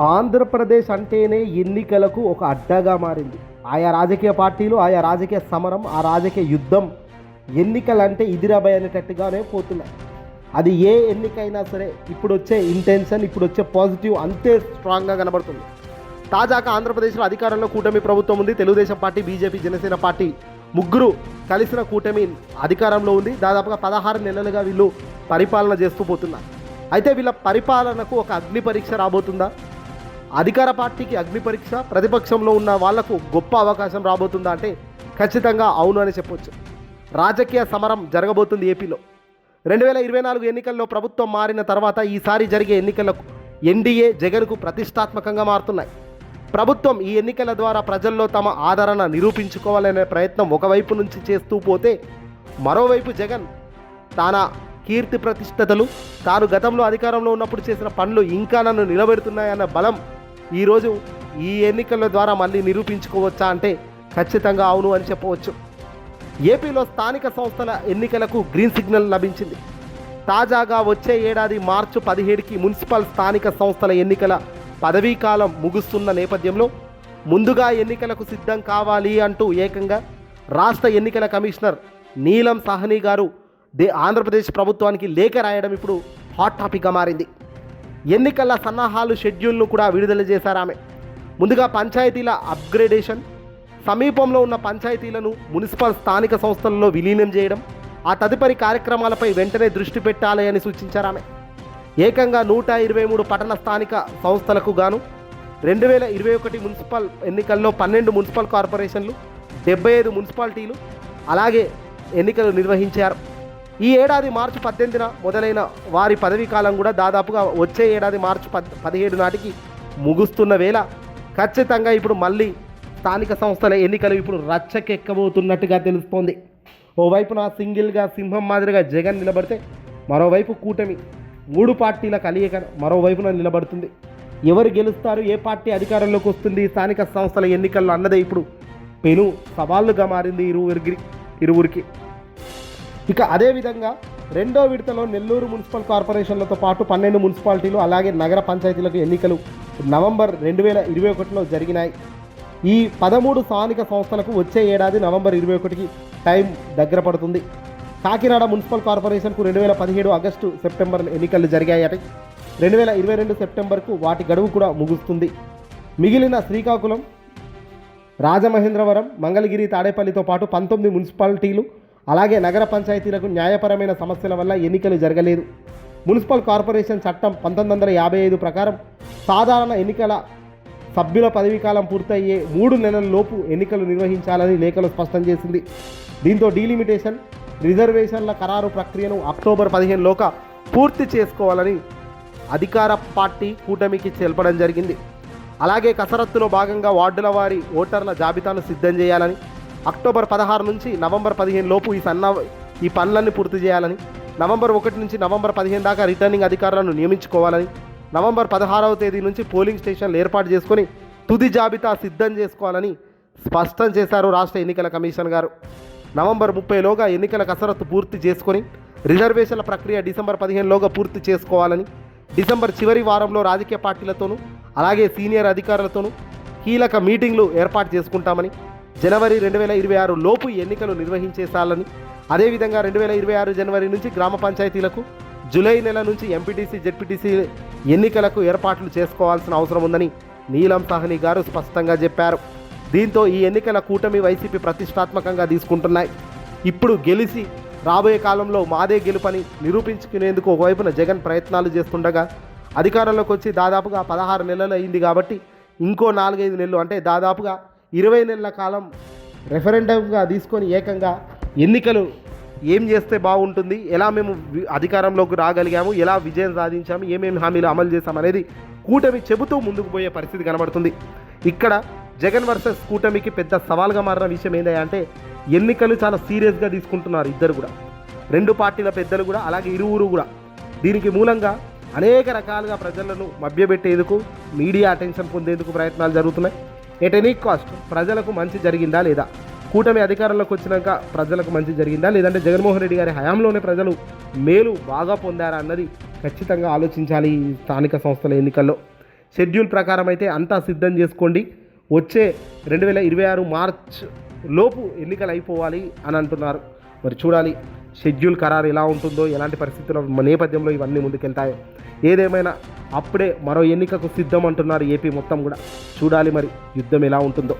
ఆంధ్రప్రదేశ్ అంటేనే ఎన్నికలకు ఒక అడ్డగా మారింది. ఆయా రాజకీయ పార్టీలు ఆయా రాజకీయ సమరం ఆ రాజకీయ యుద్ధం ఎన్నికలంటే ఇదిరాబాయ్ అనేటట్టుగానే పోతున్నాయి. అది ఏ ఎన్నికైనా సరే ఇప్పుడు వచ్చే ఇంటెన్షన్ ఇప్పుడు వచ్చే పాజిటివ్ అంతే స్ట్రాంగ్గా కనబడుతుంది. తాజాగా ఆంధ్రప్రదేశ్లో అధికారంలో కూటమి ప్రభుత్వం ఉంది. Telugu Desam party BJP Jana Sena party ముగ్గురు కలిసిన కూటమి అధికారంలో ఉంది. దాదాపుగా పదహారు నెలలుగా వీళ్ళు పరిపాలన చేస్తూ పోతున్నారు. అయితే వీళ్ళ పరిపాలనకు ఒక అగ్ని పరీక్ష రాబోతుందా? అధికార పార్టీకి అగ్ని పరీక్ష ప్రతిపక్షంలో ఉన్న వాళ్ళకు గొప్ప అవకాశం రాబోతుందా అంటే ఖచ్చితంగా అవును అని చెప్పొచ్చు. రాజకీయ సమరం జరగబోతుంది ఏపీలో. రెండు వేల ఇరవై నాలుగు ఎన్నికల్లో ప్రభుత్వం మారిన తర్వాత ఈసారి జరిగే ఎన్నికలకు ఎన్డీఏ జగన్కు ప్రతిష్టాత్మకంగా మారుతున్నాయి. ప్రభుత్వం ఈ ఎన్నికల ద్వారా ప్రజల్లో తమ ఆదరణ నిరూపించుకోవాలనే ప్రయత్నం ఒకవైపు నుంచి చేస్తూ పోతే మరోవైపు జగన్ తన కీర్తి ప్రతిష్టతలు తాను గతంలో అధికారంలో ఉన్నప్పుడు చేసిన పనులు ఇంకా నన్ను నిలబెడుతున్నాయన్న బలం ఈరోజు ఈ ఎన్నికల ద్వారా మళ్ళీ నిరూపించుకోవచ్చా అంటే ఖచ్చితంగా అవును అని చెప్పవచ్చు. ఏపీలో స్థానిక సంస్థల ఎన్నికలకు గ్రీన్ సిగ్నల్ లభించింది. తాజాగా వచ్చే ఏడాది మార్చి పదిహేడుకి మున్సిపల్ స్థానిక సంస్థల ఎన్నికల పదవీకాలం ముగుస్తున్న నేపథ్యంలో ముందుగా ఎన్నికలకు సిద్ధం కావాలి అంటూ ఏకంగా రాష్ట్ర ఎన్నికల కమిషనర్ నీలం సాహ్ని గారు దే ఆంధ్రప్రదేశ్ ప్రభుత్వానికి లేఖ రాయడం ఇప్పుడు హాట్ టాపిక్గా మారింది. ఎన్నికల సన్నాహాలు షెడ్యూల్ను కూడా విడుదల చేశారు ఆమె. ముందుగా పంచాయతీల అప్గ్రేడేషన్ సమీపంలో ఉన్న పంచాయతీలను మున్సిపల్ స్థానిక సంస్థలలో విలీనం చేయడం ఆ తదుపరి కార్యక్రమాలపై వెంటనే దృష్టి పెట్టాలి అని సూచించారు ఆమె. ఏకంగా నూట ఇరవై మూడు పట్టణ స్థానిక సంస్థలకు గాను రెండు వేల ఇరవై ఒకటి మున్సిపల్ ఎన్నికల్లో పన్నెండు మున్సిపల్ కార్పొరేషన్లు డెబ్బై ఐదు మున్సిపాలిటీలు అలాగే ఎన్నికలు నిర్వహించారు. ఈ ఏడాది మార్చి పద్దెనిమిదిన మొదలైన వారి పదవీ కాలం కూడా దాదాపుగా వచ్చే ఏడాది మార్చి పద్ పదిహేడు నాటికి ముగుస్తున్న వేళ ఖచ్చితంగా ఇప్పుడు మళ్ళీ స్థానిక సంస్థల ఎన్నికలు ఇప్పుడు రచ్చకెక్కబోతున్నట్టుగా తెలుస్తోంది. ఓవైపున సింగిల్గా సింహం మాదిరిగా జగన్ నిలబడితే మరోవైపు కూటమి మూడు పార్టీల కలయిక మరోవైపున నిలబడుతుంది. ఎవరు గెలుస్తారు ఏ పార్టీ అధికారంలోకి వస్తుంది స్థానిక సంస్థల ఎన్నికల్లో అన్నదే ఇప్పుడు పెను సవాళ్ళుగా మారింది ఇరువురికి ఇరువురికి. ఇక అదేవిధంగా రెండో విడతలో నెల్లూరు మున్సిపల్ కార్పొరేషన్లతో పాటు పన్నెండు మున్సిపాలిటీలు అలాగే నగర పంచాయతీలకు ఎన్నికలు నవంబర్ రెండు వేల ఇరవై ఒకటిలో జరిగినాయి. ఈ పదమూడు స్థానిక సంస్థలకు వచ్చే ఏడాది నవంబర్ ఇరవై ఒకటికి టైం దగ్గర పడుతుంది. కాకినాడ మున్సిపల్ కార్పొరేషన్కు రెండు వేల పదిహేడు ఆగస్టు సెప్టెంబర్ ఎన్నికలు జరిగాయట. రెండు వేల ఇరవై రెండు సెప్టెంబర్కు వాటి గడువు కూడా ముగుస్తుంది. మిగిలిన శ్రీకాకుళం రాజమహేంద్రవరం మంగళగిరి తాడేపల్లితో పాటు పంతొమ్మిది మున్సిపాలిటీలు అలాగే నగర పంచాయతీలకు న్యాయపరమైన సమస్యల వల్ల ఎన్నికలు జరగలేదు. మున్సిపల్ కార్పొరేషన్ చట్టం పంతొమ్మిది వందల యాభై ఐదు ప్రకారం సాధారణ ఎన్నికల సభ్యుల పదవీకాలం పూర్తయ్యే మూడు నెలల లోపు ఎన్నికలు నిర్వహించాలని లేఖలు స్పష్టం చేసింది. దీంతో డీలిమిటేషన్ రిజర్వేషన్ల ఖరారు ప్రక్రియను అక్టోబర్ పదిహేనులోగా పూర్తి చేసుకోవాలని అధికార పార్టీ కూటమికి తెలపడం జరిగింది. అలాగే కసరత్తులో భాగంగా వార్డుల వారి ఓటర్ల జాబితాను సిద్ధం చేయాలని అక్టోబర్ పదహారు నుంచి నవంబర్ పదిహేను లోపు ఈ సన్న ఈ పనులన్నీ పూర్తి చేయాలని నవంబర్ ఒకటి నుంచి నవంబర్ పదిహేను దాకా రిటర్నింగ్ అధికారులను నియమించుకోవాలని నవంబర్ పదహారవ తేదీ నుంచి పోలింగ్ స్టేషన్లు ఏర్పాటు చేసుకొని తుది జాబితా సిద్ధం చేసుకోవాలని స్పష్టం చేశారు రాష్ట్ర ఎన్నికల కమిషన్ గారు. నవంబర్ ముప్పైలోగా ఎన్నికల కసరత్తు పూర్తి చేసుకొని రిజర్వేషన్ల ప్రక్రియ డిసెంబర్ పదిహేనులోగా పూర్తి చేసుకోవాలని డిసెంబర్ చివరి వారంలో రాజకీయ పార్టీలతోనూ అలాగే సీనియర్ అధికారులతోనూ కీలక మీటింగ్లు ఏర్పాటు చేసుకుంటామని జనవరి రెండు వేల ఇరవై ఆరు లోపు ఎన్నికలు నిర్వహించేసాలని అదేవిధంగా రెండు వేల ఇరవై ఆరు జనవరి నుంచి గ్రామ పంచాయతీలకు జూలై నెల నుంచి ఎంపీటీసీ జెడ్పీటీసీ ఎన్నికలకు ఏర్పాట్లు చేసుకోవాల్సిన అవసరం ఉందని నీలం సాహ్ని గారు స్పష్టంగా చెప్పారు. దీంతో ఈ ఎన్నికల కూటమి వైసీపీ ప్రతిష్టాత్మకంగా తీసుకుంటున్నాయి. ఇప్పుడు గెలిచి రాబోయే కాలంలో మాదే గెలుపని నిరూపించుకునేందుకు ఒకవైపున జగన్ ప్రయత్నాలు చేస్తుండగా అధికారంలోకి వచ్చి దాదాపుగా పదహారు నెలలు అయింది కాబట్టి ఇంకో నాలుగైదు నెలలు అంటే దాదాపుగా ఇరవై నెలల కాలం రెఫరెండంగా తీసుకొని ఏకంగా ఎన్నికలు ఏం చేస్తే బాగుంటుంది ఎలా మేము అధికారంలోకి రాగలిగాము ఎలా విజయం సాధించాము ఏమేమి హామీలు అమలు చేశాం అనేది కూటమి చెబుతూ ముందుకు పోయే పరిస్థితి కనబడుతుంది. ఇక్కడ జగన్ వర్సెస్ కూటమికి పెద్ద సవాల్గా మారిన విషయం ఏంటంటే ఎన్నికలు చాలా సీరియస్గా తీసుకుంటున్నారు ఇద్దరు కూడా. రెండు పార్టీల పెద్దలు కూడా అలాగే ఇరువురు కూడా. దీనికి మూలంగా అనేక రకాలుగా ప్రజలను మభ్యపెట్టేందుకు మీడియా అటెన్షన్ పొందేందుకు ప్రయత్నాలు జరుగుతున్నాయి. ఎట్ ఎనీ కాస్ట్ ప్రజలకు మంచి జరిగిందా లేదా? కూటమి అధికారంలోకి వచ్చినాక ప్రజలకు మంచి జరిగిందా లేదంటే జగన్మోహన్ రెడ్డి గారి హయాంలోనే ప్రజలు మేలు బాగా పొందారా అన్నది ఖచ్చితంగా ఆలోచించాలి ఈ స్థానిక సంస్థల ఎన్నికల్లో. షెడ్యూల్ ప్రకారం అయితే అంతా సిద్ధం చేసుకోండి. వచ్చే రెండు వేల ఇరవై ఆరు మార్చ్ లోపు ఎన్నికలు అయిపోవాలి అని అంటున్నారు. మరి చూడాలి. షెడ్యూల్ ఖరారు ఎలా ఉంటుందో ఎలాంటి పరిస్థితుల నేపథ్యంలో ఇవన్నీ ముందుకెళ్తాయో. ఏదేమైనా అప్పుడే మరో ఎన్నికకు సిద్ధం అంటున్నారు ఏపీ మొత్తం కూడా. చూడాలి మరి యుద్ధం ఎలా ఉంటుందో.